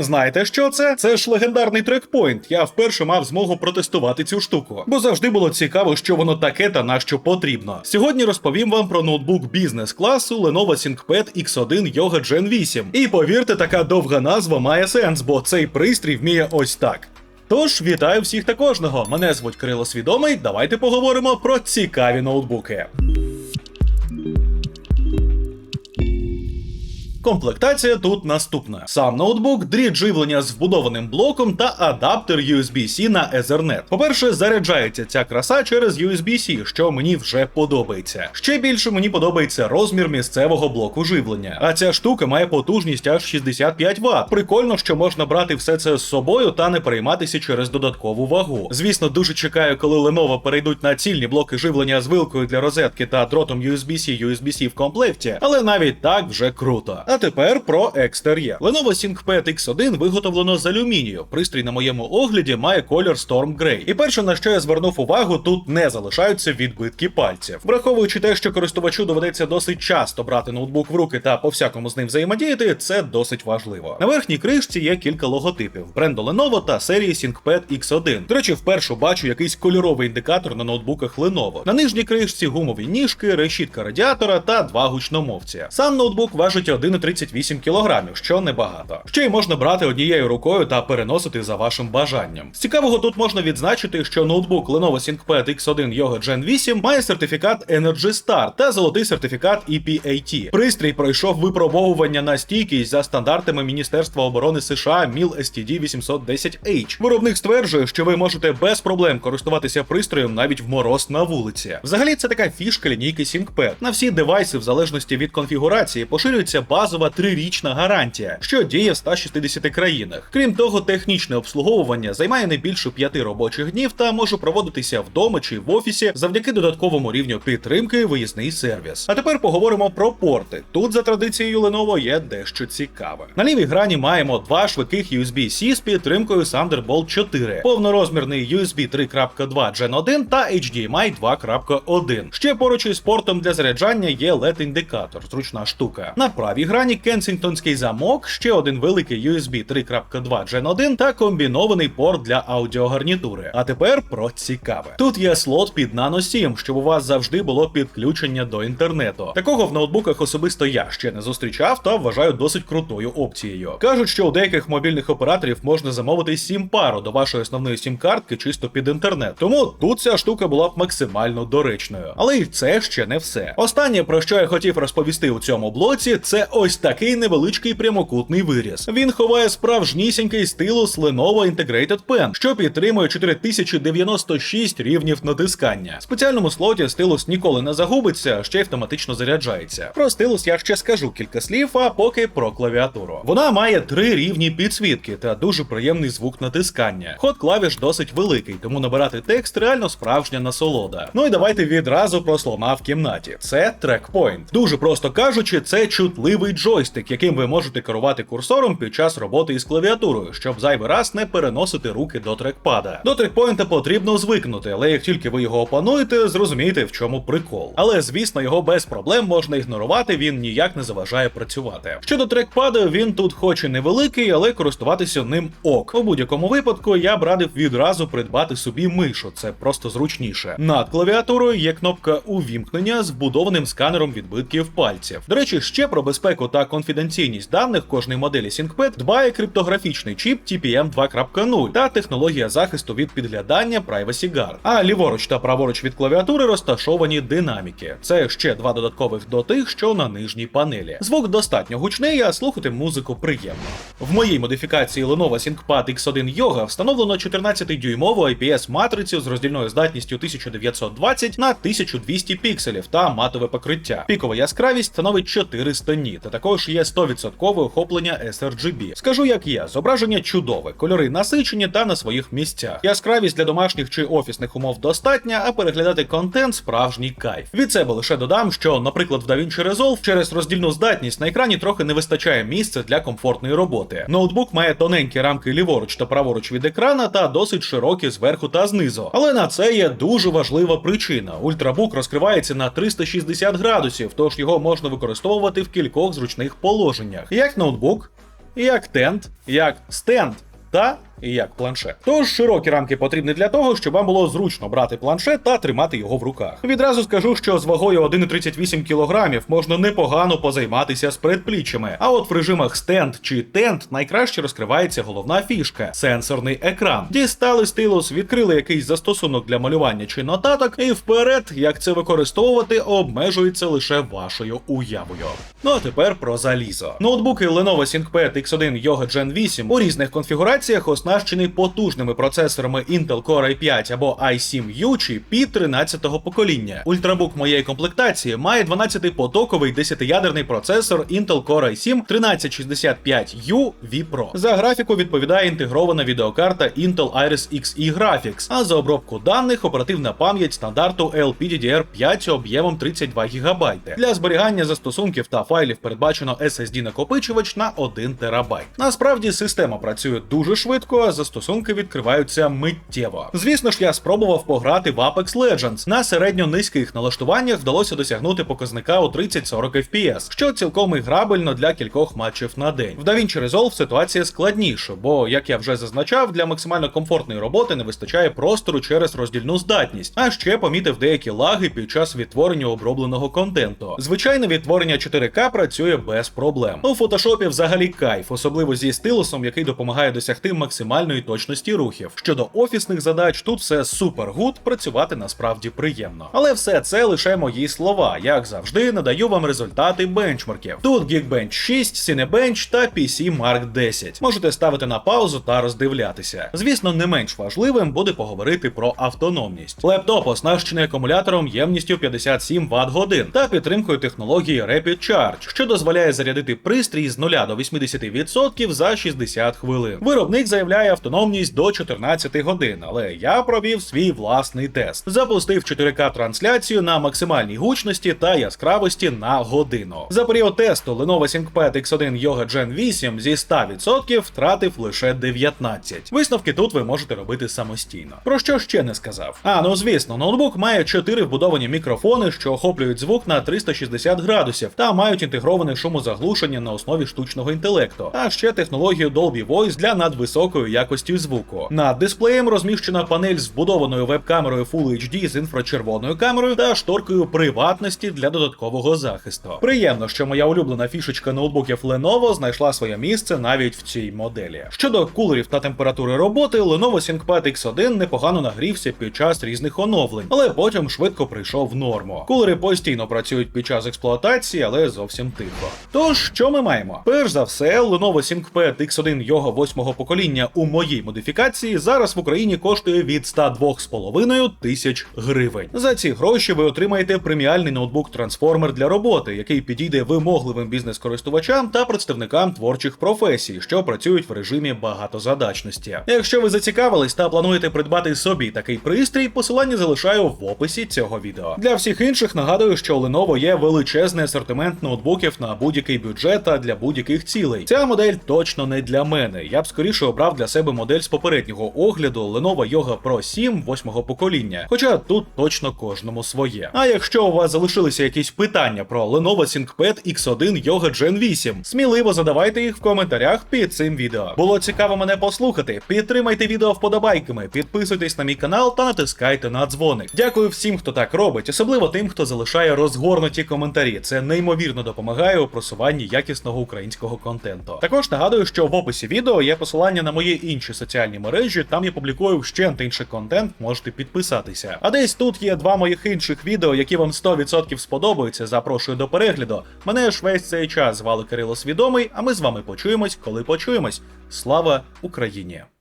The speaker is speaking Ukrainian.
Знаєте, що це? Це ж легендарний трекпойнт. Я вперше мав змогу протестувати цю штуку, бо завжди було цікаво, що воно таке та на що потрібно. Сьогодні розповім вам про ноутбук бізнес-класу Lenovo ThinkPad X1 Yoga Gen 8. І повірте, така довга назва має сенс, бо цей пристрій вміє ось так. Тож вітаю всіх та кожного. Мене звуть Кирило Свідомий. Давайте поговоримо про цікаві ноутбуки. Комплектація тут наступна: сам ноутбук, дріт живлення з вбудованим блоком та адаптер USB-C на Ethernet. По-перше, заряджається ця краса через USB-C, що мені вже подобається. Ще більше мені подобається розмір місцевого блоку живлення. А ця штука має потужність аж 65 Вт. Прикольно, що можна брати все це з собою та не перейматися через додаткову вагу. Звісно, дуже чекаю, коли Lenovo перейдуть на цільні блоки живлення з вилкою для розетки та дротом USB-C USB-C в комплекті, але навіть так вже круто. А тепер про екстер'єр. Lenovo ThinkPad X1 виготовлено з алюмінію. Пристрій на моєму огляді має колір Storm Grey. І перше, на що я звернув увагу, тут не залишаються відбитки пальців. Враховуючи те, що користувачу доведеться досить часто брати ноутбук в руки та по всякому з ним взаємодіяти, це досить важливо. На верхній кришці є кілька логотипів бренду Lenovo та серії ThinkPad X1. До речі, вперше бачу якийсь кольоровий індикатор на ноутбуках Lenovo. На нижній кришці гумові ніжки, решітка радіатора та два гучномовці. Сам ноутбук важить 1,38 кг, що небагато. Ще й можна брати однією рукою та переносити за вашим бажанням. З цікавого тут можна відзначити, що ноутбук Lenovo ThinkPad X1 Yoga Gen 8 має сертифікат Energy Star та золотий сертифікат EPAT. Пристрій пройшов випробовування на стійкість за стандартами Міністерства оборони США MIL STD 810H. Виробник стверджує, що ви можете без проблем користуватися пристроєм навіть в мороз на вулиці. Взагалі, це така фішка лінійки ThinkPad. На всі девайси, в залежності від конфігурації, поширюється базова трирічна гарантія, що діє в 160 країнах. Крім того, технічне обслуговування займає не більше 5 робочих днів та може проводитися вдома чи в офісі завдяки додатковому рівню підтримки виїзний сервіс. А тепер поговоримо про порти. Тут за традицією Lenovo є дещо цікаве. На лівій грані маємо два швидких USB-C з підтримкою Thunderbolt 4, повнорозмірний USB 3.2 Gen 1 та HDMI 2.1. Ще поруч із портом для заряджання є LED-індикатор, зручна штука. На правій грані кенсінгтонський замок, ще один великий USB 3.2 Gen 1 та комбінований порт для аудіогарнітури. А тепер про цікаве. Тут є слот під Nano SIM, щоб у вас завжди було підключення до інтернету. Такого в ноутбуках особисто я ще не зустрічав та вважаю досить крутою опцією. Кажуть, що у деяких мобільних операторів можна замовити сім-пару до вашої основної сім-картки чисто під інтернет. Тому тут ця штука була б максимально доречною. Але і це ще не все. Останнє, про що я хотів розповісти у цьому блоці, це ось такий невеличкий прямокутний виріз. Він ховає справжнісінький стилус Lenovo Integrated Pen, що підтримує 4096 рівнів натискання. В спеціальному слоті стилус ніколи не загубиться, ще й автоматично заряджається. Про стилус я ще скажу кілька слів, а поки про клавіатуру. Вона має три рівні підсвітки та дуже приємний звук натискання. Ход клавіш досить великий, тому набирати текст реально справжня насолода. Ну і давайте відразу про слона в кімнаті. Це трекпойнт. Дуже просто кажучи, це чутливий джойстик, яким ви можете керувати курсором під час роботи із клавіатурою, щоб зайвий раз не переносити руки до трекпада. До трекпойнта потрібно звикнути, але як тільки ви його опануєте, зрозумієте, в чому прикол. Але звісно, його без проблем можна ігнорувати, він ніяк не заважає працювати. Щодо трекпада, він тут хоч і невеликий, але користуватися ним ок. У будь-якому випадку я б радив відразу придбати собі мишу, це просто зручніше. Над клавіатурою є кнопка увімкнення з вбудованим сканером відбитків пальців. До речі, ще про безпеку та конфіденційність даних кожної моделі ThinkPad дбає криптографічний чіп TPM 2.0 та технологія захисту від підглядання Privacy Guard. А ліворуч та праворуч від клавіатури розташовані динаміки. Це ще два додаткових до тих, що на нижній панелі. Звук достатньо гучний, а слухати музику приємно. В моїй модифікації Lenovo ThinkPad X1 Yoga встановлено 14-дюймову IPS матрицю з роздільною здатністю 1920 на 1200 пікселів та матове покриття. Пікова яскравість становить 400 ніт, також є 100% охоплення sRGB. Скажу як є, зображення чудове, кольори насичені та на своїх місцях. Яскравість для домашніх чи офісних умов достатня, а переглядати контент справжній кайф. Від себе лише додам, що, наприклад, в DaVinci Resolve через роздільну здатність на екрані трохи не вистачає місця для комфортної роботи. Ноутбук має тоненькі рамки ліворуч та праворуч від екрана та досить широкі зверху та знизу. Але на це є дуже важлива причина. Ультрабук розкривається на 360 градусів, тож його можна використовувати в кількох зручних положеннях, як ноутбук. як тент, як стенд та як планшет. Тож широкі рамки потрібні для того, щоб вам було зручно брати планшет та тримати його в руках. Відразу скажу, що з вагою 1,38 кг можна непогано позайматися з предпліччями. А от в режимах стенд чи тент найкраще розкривається головна фішка сенсорний екран. Дістали стилус, відкрили якийсь застосунок для малювання чи нотаток, і вперед, як це використовувати, обмежується лише вашою уявою. Ну а тепер про залізо. Ноутбуки Lenovo ThinkPad X1 Yoga Gen 8 у різних конфігураціях оснащений потужними процесорами Intel Core i5 або i7U чи p 13-го покоління. Ультрабук моєї комплектації має 12-потоковий 10-ядерний процесор Intel Core i7 1365U V-Pro. За графіку відповідає інтегрована відеокарта Intel Iris Xe Graphics, а за обробку даних оперативна пам'ять стандарту LPDDR5 об'ємом 32 ГБ. Для зберігання застосунків та файлів передбачено SSD накопичувач на 1 ТБ. Насправді система працює дуже швидко, а застосунки відкриваються миттєво. Звісно ж, я спробував пограти в Apex Legends. На середньо низьких налаштуваннях вдалося досягнути показника у 30-40 FPS, що цілком іграбельно для кількох матчів на день. В DaVinci Resolve ситуація складніша, бо, як я вже зазначав, для максимально комфортної роботи не вистачає простору через роздільну здатність, а ще помітив деякі лаги під час відтворення обробленого контенту. Звичайне відтворення 4К працює без проблем. У фотошопі взагалі кайф, особливо зі стилусом, який допомагає досягти максимальної точності рухів. Щодо офісних задач, тут все супер гуд, працювати насправді приємно. Але все це лише мої слова. Як завжди, надаю вам результати бенчмарків. Тут Geekbench 6, Cinebench та PC Mark 10. Можете ставити на паузу та роздивлятися. Звісно, не менш важливим буде поговорити про автономність. Лептоп оснащений акумулятором ємністю 57 Вт годин та підтримкою технології Rapid Charge, що дозволяє зарядити пристрій з 0 до 80% за 60 хвилин. Виробник заявляє автономність до 14 годин, але я провів свій власний тест. Запустив 4К трансляцію на максимальній гучності та яскравості на годину. За період тесту Lenovo ThinkPad X1 Yoga Gen 8 зі 100% втратив лише 19. Висновки тут ви можете робити самостійно. Про що ще не сказав? А ну звісно, ноутбук має 4 вбудовані мікрофони, що охоплюють звук на 360 градусів, та мають інтегроване шумозаглушення на основі штучного інтелекту, а ще технологію Dolby Voice для надвисокої якості звуку. Над дисплеєм розміщена панель з вбудованою веб-камерою Full HD з інфрачервоною камерою та шторкою приватності для додаткового захисту. Приємно, що моя улюблена фішечка ноутбуків Lenovo знайшла своє місце навіть в цій моделі. Щодо кулерів та температури роботи, Lenovo ThinkPad X1 непогано нагрівся під час різних оновлень, але потім швидко прийшов в норму. Кулери постійно працюють під час експлуатації, але зовсім тихо. Тож, що ми маємо? Перш за все, Lenovo ThinkPad X1 Yoga 8 покоління у моїй модифікації зараз в Україні коштує від 102,5 тисяч гривень. За ці гроші ви отримаєте преміальний ноутбук трансформер для роботи, який підійде вимогливим бізнес-користувачам та представникам творчих професій, що працюють в режимі багатозадачності. Якщо ви зацікавились та плануєте придбати собі такий пристрій, посилання залишаю в описі цього відео. Для всіх інших нагадую, що у Lenovo є величезний асортимент ноутбуків на будь-який бюджет та для будь-яких цілей. Ця модель точно не для мене. Я б скоріше обрав для себе модель з попереднього огляду Lenovo Yoga Pro 7 восьмого покоління. Хоча тут точно кожному своє. А якщо у вас залишилися якісь питання про Lenovo ThinkPad X1 Yoga Gen 8, сміливо задавайте їх в коментарях під цим відео. Було цікаво мене послухати. Підтримайте відео вподобайками, підписуйтесь на мій канал та натискайте на дзвоник. Дякую всім, хто так робить, особливо тим, хто залишає розгорнуті коментарі. Це неймовірно допомагає у просуванні якісного українського контенту. Також нагадую, що в описі відео є посилання на мої інші соціальні мережі. Там я публікую ще інший контент, можете підписатися. А десь тут є два моїх інших відео, які вам 100% сподобаються. Запрошую до перегляду. Мене ж весь цей час звали Кирило Свідомий, а ми з вами почуємось, коли почуємось. Слава Україні!